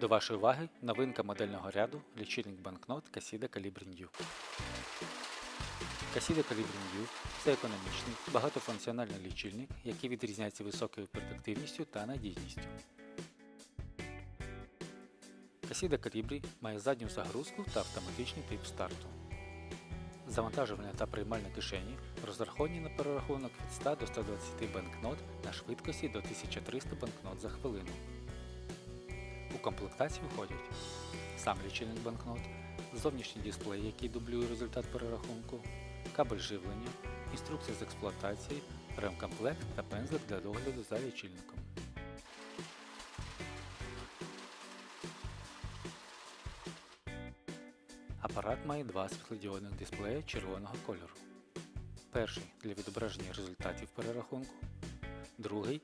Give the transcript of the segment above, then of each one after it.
До вашої уваги новинка модельного ряду лічильник банкнот Calibri New. Calibri New – це економічний, багатофункціональний лічильник, який відрізняється високою продуктивністю та надійністю. Casida Calibri має задню загрузку та автоматичний тип старту. Завантажувальна та приймальна кишені розраховані на перерахунок від 100 до 120 банкнот на швидкості до 1300 банкнот за хвилину. У комплектацію входять сам лічильник банкнот, зовнішній дисплей, який дублює результат перерахунку, кабель живлення, інструкція з експлуатації, ремкомплект та пензлик для догляду за лічильником. Апарат має два світлодіодних дисплеї червоного кольору. Перший для відображення результатів перерахунку, другий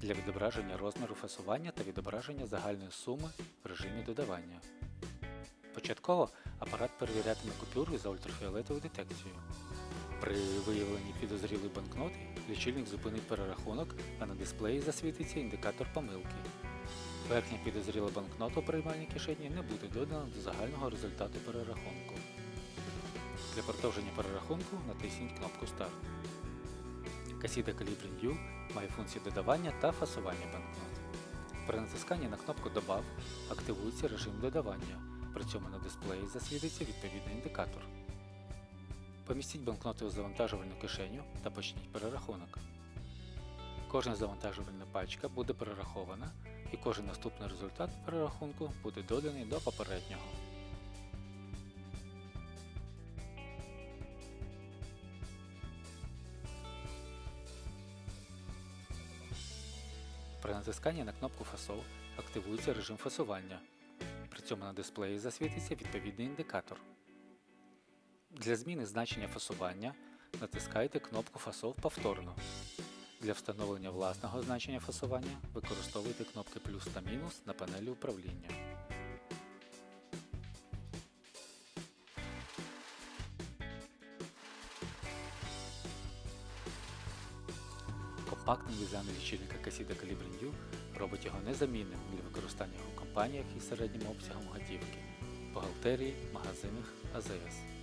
для відображення розміру фасування та відображення загальної суми в режимі додавання. Початково апарат перевірятиме купюри за ультрафіолетовою детекцією. При виявленні підозрілої банкноти лічильник зупинить перерахунок, а на дисплеї засвітиться індикатор помилки. Верхня підозріла банкнота у приймальній кишені не буде додана до загального результату перерахунку. Для продовження перерахунку натисніть кнопку Старт. Casida Calibri New має функцію додавання та фасування банкнот. При натисканні на кнопку Добав активується режим додавання, при цьому на дисплеї засвітиться відповідний індикатор. Помістіть банкноти у завантажувальну кишеню та почніть перерахунок. Кожна завантажувальна пачка буде перерахована і кожен наступний результат перерахунку буде доданий до попереднього. При натисканні на кнопку Фасов активується режим фасування. При цьому на дисплеї засвітиться відповідний індикатор. Для зміни значення фасування натискайте кнопку Фасов повторно. Для встановлення власного значення фасування використовуйте кнопки плюс та мінус на панелі управління. Компактний дизайн лічильника Casida Calibre New робить його незамінним для використання у компаніях із середнім обсягом готівки, бухгалтерії, магазинах АЗС.